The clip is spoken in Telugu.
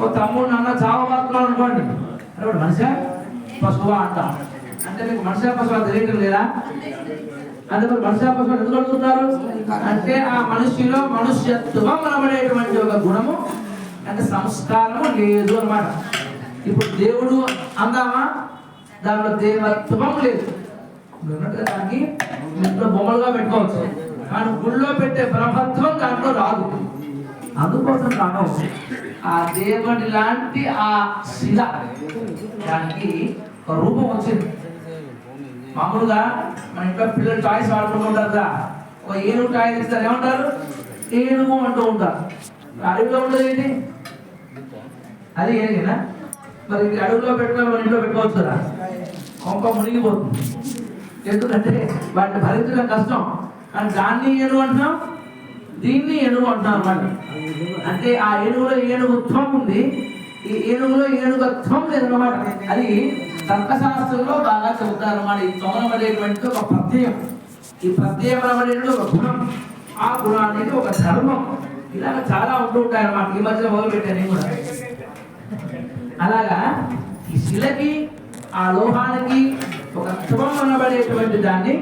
ఓ తమ్ముడు నాన్న చావబడుతున్నాడు అనుకోండి. అరే మనిషా? పశువా అంటాం. అంటే మీకు మనిషా పశువా తెలియటం లేదా? అంటే మరి మనిషా పశువు ఎందుకు అడుగుతున్నారు? అంటే ఆ మనిషిలో మనుష్యత్వం అనబడేటువంటి ఒక గుణము అంటే సంస్కారము లేదు అన్నమాట. ఇప్పుడు దేవుడు అందామా? దాంట్లో దేవత్వం లేదు. దానికి ఇంట్లో బొమ్మలుగా పెట్టుకోవచ్చు. కానీ గుళ్ళో పెట్టే బ్రహ్మత్వం అందుకోసం రాను ఆ దేవుడి లాంటి ఆ శిల దానికి ఒక రూపం వచ్చింది. మామూలుగా మన ఇంట్లో పిల్లలు టాయ్స్ వాడుకుంటూ ఉంటారు కదా ఒక ఏనుగు టాయ్ ఇస్తారు ఏమంటారు? ఏనుగు అంటూ ఉంటారు. అడవిలో ఉండదు ఏంటి? అది ఏనుగేనా? మరి ఇది అడవిలో పెట్టుకో మన ఇంట్లో పెట్టుకోవచ్చు కదా. కొంప మునిగిపోతుంది. ఎందుకంటే వాటిని భరించడం కష్టం. కానీ దాన్ని ఏనుగు అంటున్నాం? దీన్ని ఏనుగు అంటున్నాం అన్నమాట అంటే ఆ ఏనుగులో ఏనుగుత్వం ఉంది. ఈ ఏనుగులో ఏనుగత్వం లేదన్నమాట. అది తర్కశాస్త్రంలో బాగా చెబుతారు అన్నమాట ఈ త్వం అనేటువంటి ఒక ప్రత్యయం. ఈ ప్రత్యయం అనేటువంటి ఒక గుణం. ఆ గుణం అనేది ఒక ధర్మం. ఇలాగ చాలా ఉంటూ ఉంటాయి అన్నమాట ఈ మధ్యలో మొదలు పెట్టాను కూడా. అలాగా ఈ శిలకి ఆ లోహానికి ఒక త్వం అనబడేటువంటి దాన్ని